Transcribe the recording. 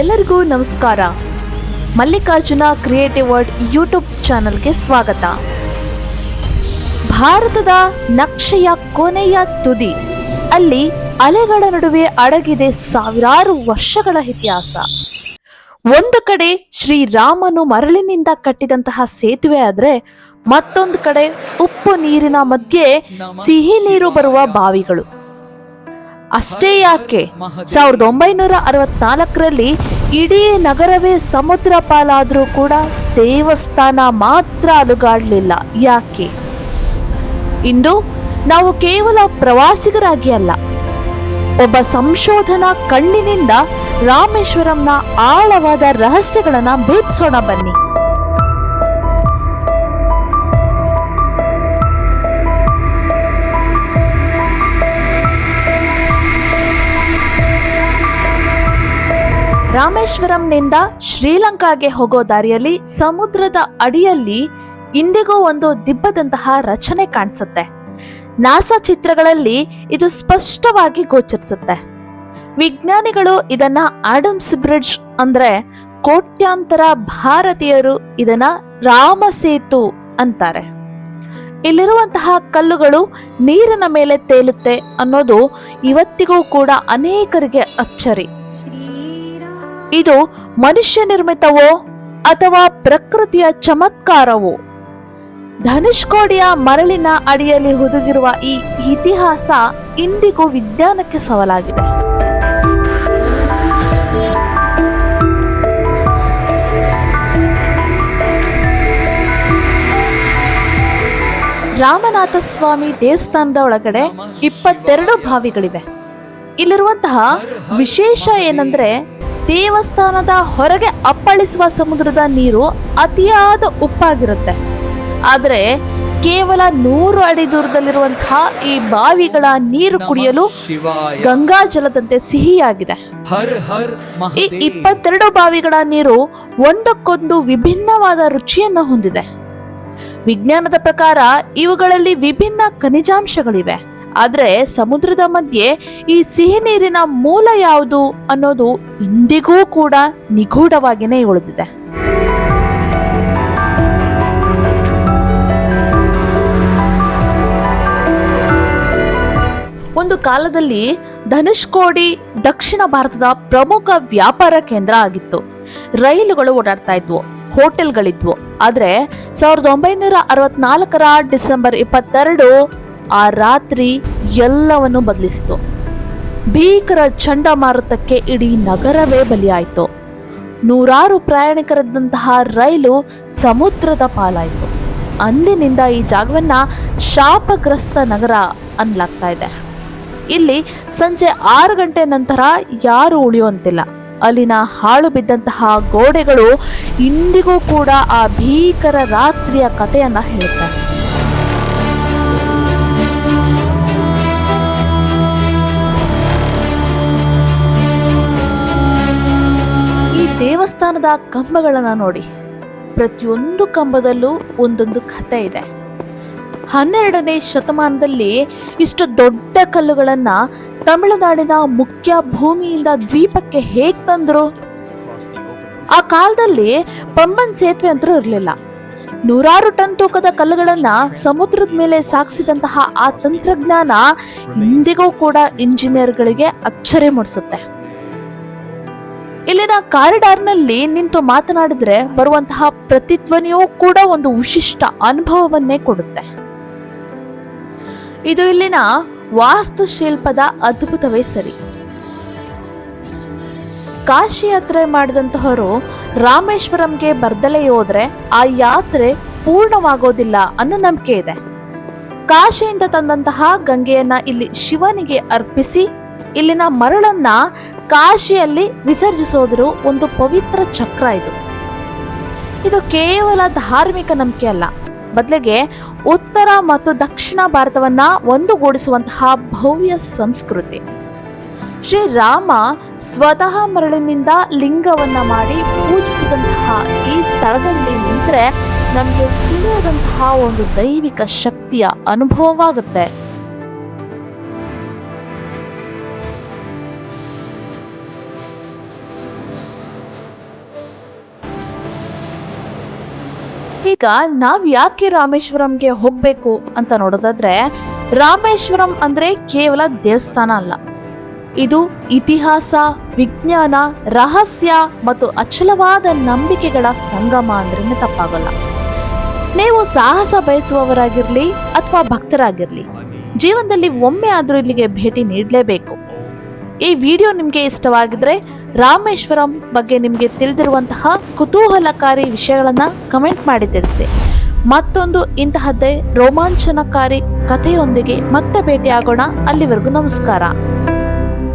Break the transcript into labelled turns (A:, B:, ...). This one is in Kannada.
A: ಎಲ್ಲರಿಗೂ ನಮಸ್ಕಾರ. ಮಲ್ಲಿಕಾರ್ಜುನ ಕ್ರಿಯೇಟಿವ್ ವರ್ಡ್ ಯೂಟ್ಯೂಬ್ ಚಾನಲ್ಗೆ ಸ್ವಾಗತ. ಭಾರತದ ನಕ್ಷೆಯ ಕೊನೆಯ ತುದಿ. ಅಲ್ಲಿ ಅಲೆಗಳ ನಡುವೆ ಅಡಗಿದೆ ಸಾವಿರಾರು ವರ್ಷಗಳ ಇತಿಹಾಸ. ಒಂದು ಕಡೆ ಶ್ರೀರಾಮನು ಮರಳಿನಿಂದ ಕಟ್ಟಿದಂತಹ ಸೇತುವೆ ಆದ್ರೆ ಮತ್ತೊಂದು ಕಡೆ ಉಪ್ಪು ನೀರಿನ ಮಧ್ಯೆ ಸಿಹಿ ನೀರು ಬರುವ ಬಾವಿಗಳು. ಅಷ್ಟೇ ಯಾಕೆ? ಸಾವಿರದ ಒಂಬೈನೂರ ಅರವತ್ನಾಲ್ಕರಲ್ಲಿ ಇಡೀ ನಗರವೇ ಸಮುದ್ರ ಪಾಲಾದರೂ ಕೂಡ ದೇವಸ್ಥಾನ ಮಾತ್ರ ಅಲುಗಾಡಲಿಲ್ಲ. ಯಾಕೆ? ಇಂದು ನಾವು ಕೇವಲ ಪ್ರವಾಸಿಗರಾಗಿ ಅಲ್ಲ, ಒಬ್ಬ ಸಂಶೋಧನಾ ಕಣ್ಣಿನಿಂದ ರಾಮೇಶ್ವರಂನ ಆಳವಾದ ರಹಸ್ಯಗಳನ್ನು ಭೇದಿಸೋಣ ಬನ್ನಿ. ರಾಮೇಶ್ವರಂನಿಂದ ಶ್ರೀಲಂಕಾಗೆ ಹೋಗೋ ದಾರಿಯಲ್ಲಿ ಸಮುದ್ರದ ಅಡಿಯಲ್ಲಿ ಇಂದಿಗೂ ಒಂದು ದಿಬ್ಬದಂತಹ ರಚನೆ ಕಾಣಿಸುತ್ತೆ. ನಾಸಾ ಚಿತ್ರಗಳಲ್ಲಿ ಇದು ಸ್ಪಷ್ಟವಾಗಿ ಗೋಚರಿಸುತ್ತೆ. ವಿಜ್ಞಾನಿಗಳು ಇದನ್ನ ಆಡಮ್ಸ್ ಬ್ರಿಡ್ಜ್ ಅಂದ್ರೆ ಕೋಟ್ಯಾಂತರ ಭಾರತೀಯರು ಇದನ್ನ ರಾಮ ಸೇತು ಅಂತಾರೆ. ಇಲ್ಲಿರುವಂತಹ ಕಲ್ಲುಗಳು ನೀರಿನ ಮೇಲೆ ತೇಲುತ್ತೆ ಅನ್ನೋದು ಇವತ್ತಿಗೂ ಕೂಡ ಅನೇಕರಿಗೆ ಅಚ್ಚರಿ. ಇದು ಮನುಷ್ಯ ನಿರ್ಮಿತವೋ ಅಥವಾ ಪ್ರಕೃತಿಯ ಚಮತ್ಕಾರವೋ? ಧನುಷ್ಕೋಡಿಯ ಮರಳಿನ ಅಡಿಯಲ್ಲಿ ಹುದುಗಿರುವ ಈ ಇತಿಹಾಸ ಇಂದಿಗೂ ವಿಜ್ಞಾನಕ್ಕೆ ಸವಾಲಾಗಿದೆ. ರಾಮನಾಥ ಸ್ವಾಮಿ ದೇವಸ್ಥಾನದ ಒಳಗಡೆ ಇಪ್ಪತ್ತೆರಡು ಬಾವಿಗಳಿವೆ. ಇಲ್ಲಿರುವಂತಹ ವಿಶೇಷ ಏನಂದ್ರೆ ದೇವಸ್ಥಾನದ ಹೊರಗೆ ಅಪ್ಪಳಿಸುವ ಸಮುದ್ರದ ನೀರು ಅತಿಯಾದ ಉಪ್ಪಾಗಿರುತ್ತೆ. ಆದರೆ ಕೇವಲ ನೂರು ಅಡಿ ದೂರದಲ್ಲಿರುವಂತಹ ಈ ಬಾವಿಗಳ ನೀರು ಕುಡಿಯಲು ಗಂಗಾ ಜಲದಂತೆ ಸಿಹಿಯಾಗಿದೆ. ಈ ಇಪ್ಪತ್ತೆರಡು ಬಾವಿಗಳ ನೀರು ಒಂದಕ್ಕೊಂದು ವಿಭಿನ್ನವಾದ ರುಚಿಯನ್ನು ಹೊಂದಿದೆ. ವಿಜ್ಞಾನದ ಪ್ರಕಾರ ಇವುಗಳಲ್ಲಿ ವಿಭಿನ್ನ ಖನಿಜಾಂಶಗಳಿವೆ. ಆದ್ರೆ ಸಮುದ್ರದ ಮಧ್ಯೆ ಈ ಸಿಹಿ ನೀರಿನ ಮೂಲ ಯಾವುದು ಅನ್ನೋದು ಇಂದಿಗೂ ಕೂಡ ನಿಗೂಢವಾಗಿಯೇ ಉಳಿದಿದೆ. ಒಂದು ಕಾಲದಲ್ಲಿ ಧನುಷ್ಕೋಡಿ ದಕ್ಷಿಣ ಭಾರತದ ಪ್ರಮುಖ ವ್ಯಾಪಾರ ಕೇಂದ್ರ ಆಗಿತ್ತು. ರೈಲುಗಳು ಓಡಾಡ್ತಾ ಇದ್ವು, ಹೋಟೆಲ್ಗಳಿದ್ವು. ಆದ್ರೆ ಸಾವಿರದ ಒಂಬೈನೂರ ಅರವತ್ನಾಲ್ಕರ ಡಿಸೆಂಬರ್ ಇಪ್ಪತ್ತೆರಡು ಆ ರಾತ್ರಿ ಎಲ್ಲವನ್ನು ಬದಲಿಸಿತು. ಭೀಕರ ಚಂಡಮಾರುತಕ್ಕೆ ಇಡೀ ನಗರವೇ ಬಲಿಯಾಯಿತು. ನೂರಾರು ಪ್ರಯಾಣಿಕರಿದ್ದಂತಹ ರೈಲು ಸಮುದ್ರದ ಪಾಲಾಯಿತು. ಅಂದಿನಿಂದ ಈ ಜಾಗವನ್ನ ಶಾಪಗ್ರಸ್ತ ನಗರ ಅನ್ಲಾಗ್ತಾ ಇದೆ. ಇಲ್ಲಿ ಸಂಜೆ ಆರು ಗಂಟೆ ನಂತರ ಯಾರು ಉಳಿಯುವಂತಿಲ್ಲ. ಅಲ್ಲಿನ ಹಾಳು ಬಿದ್ದಂತಹ ಗೋಡೆಗಳು ಇಂದಿಗೂ ಕೂಡ ಆ ಭೀಕರ ರಾತ್ರಿಯ ಕಥೆಯನ್ನ ಹೇಳುತ್ತೆ ದೇವಸ್ಥಾನದ ಕಂಬಗಳನ್ನ ನೋಡಿ. ಪ್ರತಿಯೊಂದು ಕಂಬದಲ್ಲೂ ಒಂದೊಂದು ಕಥೆ ಇದೆ. ಹನ್ನೆರಡನೇ ಶತಮಾನದಲ್ಲಿ ಇಷ್ಟು ದೊಡ್ಡ ಕಲ್ಲುಗಳನ್ನ ತಮಿಳುನಾಡಿನ ಮುಖ್ಯ ಭೂಮಿಯಿಂದ ದ್ವೀಪಕ್ಕೆ ಹೇಗ್ ತಂದ್ರು? ಆ ಕಾಲದಲ್ಲಿ ಪಂಬನ್ ಸೇತುವೆ ಅಂತರೂ ಇರಲಿಲ್ಲ. ನೂರಾರು ಟನ್ ತೂಕದ ಕಲ್ಲುಗಳನ್ನ ಸಮುದ್ರದ ಮೇಲೆ ಸಾಗಿಸಿದಂತಹ ಆ ತಂತ್ರಜ್ಞಾನ ಇಂದಿಗೂ ಕೂಡ ಇಂಜಿನಿಯರ್ಗಳಿಗೆ ಅಚ್ಚರಿ ಮೂಡಿಸುತ್ತೆ. ಇಲ್ಲಿನ ಕಾರಿಡಾರ್ನಲ್ಲಿ ನಿಂತು ಮಾತನಾಡಿದ್ರೆ ಬರುವಂತಹ ಪ್ರತಿಧ್ವನಿಯೂ ಕೂಡ ಒಂದು ವಿಶಿಷ್ಟ ಅನುಭವವನ್ನೇ ಕೊಡುತ್ತೆ. ಇದು ಇಲ್ಲಿನ ವಾಸ್ತುಶಿಲ್ಪದ ಅದ್ಭುತವೇ ಸರಿ. ಕಾಶಿ ಯಾತ್ರೆ ಮಾಡಿದಂತಹವರು ರಾಮೇಶ್ವರಂಗೆ ಬರ್ದಲೇ ಹೋದ್ರೆ ಆ ಯಾತ್ರೆ ಪೂರ್ಣವಾಗೋದಿಲ್ಲ ಅನ್ನೋ ನಂಬಿಕೆ ಇದೆ. ಕಾಶಿಯಿಂದ ತಂದಂತಹ ಗಂಗೆಯನ್ನ ಇಲ್ಲಿ ಶಿವನಿಗೆ ಅರ್ಪಿಸಿ ಇಲ್ಲಿನ ಮರಳನ್ನ ಕಾಶಿಯಲ್ಲಿ ವಿಸರ್ಜಿಸೋದ್ರು ಒಂದು ಪವಿತ್ರ ಚಕ್ರ ಇದು. ಇದು ಕೇವಲ ಧಾರ್ಮಿಕ ನಂಬಿಕೆ ಅಲ್ಲ. ಬದಲಿಗೆ ಉತ್ತರ ಮತ್ತು ದಕ್ಷಿಣ ಭಾರತವನ್ನ ಒಂದುಗೂಡಿಸುವಂತಹ ಭವ್ಯ ಸಂಸ್ಕೃತಿ. ಶ್ರೀ ರಾಮ ಸ್ವತಃ ಮರಳಿನಿಂದ ಲಿಂಗವನ್ನ ಮಾಡಿ ಪೂಜಿಸಿದಂತಹ ಈ ಸ್ಥಳದಲ್ಲಿ ನಿಂತರೆ ನಮಗೆ ತಿಳಿಯದಂತಹ ಒಂದು ದೈವಿಕ ಶಕ್ತಿಯ ಅನುಭವವಾಗುತ್ತೆ. ಈಗ ನಾವ್ ಯಾಕೆ ರಾಮೇಶ್ವರಂಗೆ ಹೋಗ್ಬೇಕು ಅಂತ ನೋಡೋದಾದ್ರೆ, ರಾಮೇಶ್ವರಂ ಅಂದ್ರೆ ಕೇವಲ ದೇವಸ್ಥಾನ ಅಲ್ಲ. ಇದು ಇತಿಹಾಸ, ವಿಜ್ಞಾನ, ರಹಸ್ಯ ಮತ್ತು ಅಚಲವಾದ ನಂಬಿಕೆಗಳ ಸಂಗಮ ಅಂದ್ರೆ ತಪ್ಪಾಗಲ್ಲ. ನೀವು ಸಾಹಸ ಬಯಸುವವರಾಗಿರ್ಲಿ ಅಥವಾ ಭಕ್ತರಾಗಿರ್ಲಿ, ಜೀವನದಲ್ಲಿ ಒಮ್ಮೆ ಆದ್ರೂ ಇಲ್ಲಿಗೆ ಭೇಟಿ ನೀಡಲೇಬೇಕು. ಈ ವಿಡಿಯೋ ನಿಮಗೆ ಇಷ್ಟವಾಗಿದ್ರೆ ರಾಮೇಶ್ವರಂ ಬಗ್ಗೆ ನಿಮಗೆ ತಿಳಿದಿರುವಂತಹ ಕುತೂಹಲಕಾರಿ ವಿಷಯಗಳನ್ನು ಕಮೆಂಟ್ ಮಾಡಿ ತಿಳಿಸಿ. ಮತ್ತೊಂದು ಇಂತಹದ್ದೇ ರೋಮಾಂಚನಕಾರಿ ಕಥೆಯೊಂದಿಗೆ ಮತ್ತೆ ಭೇಟಿಯಾಗೋಣ. ಅಲ್ಲಿವರೆಗೂ ನಮಸ್ಕಾರ.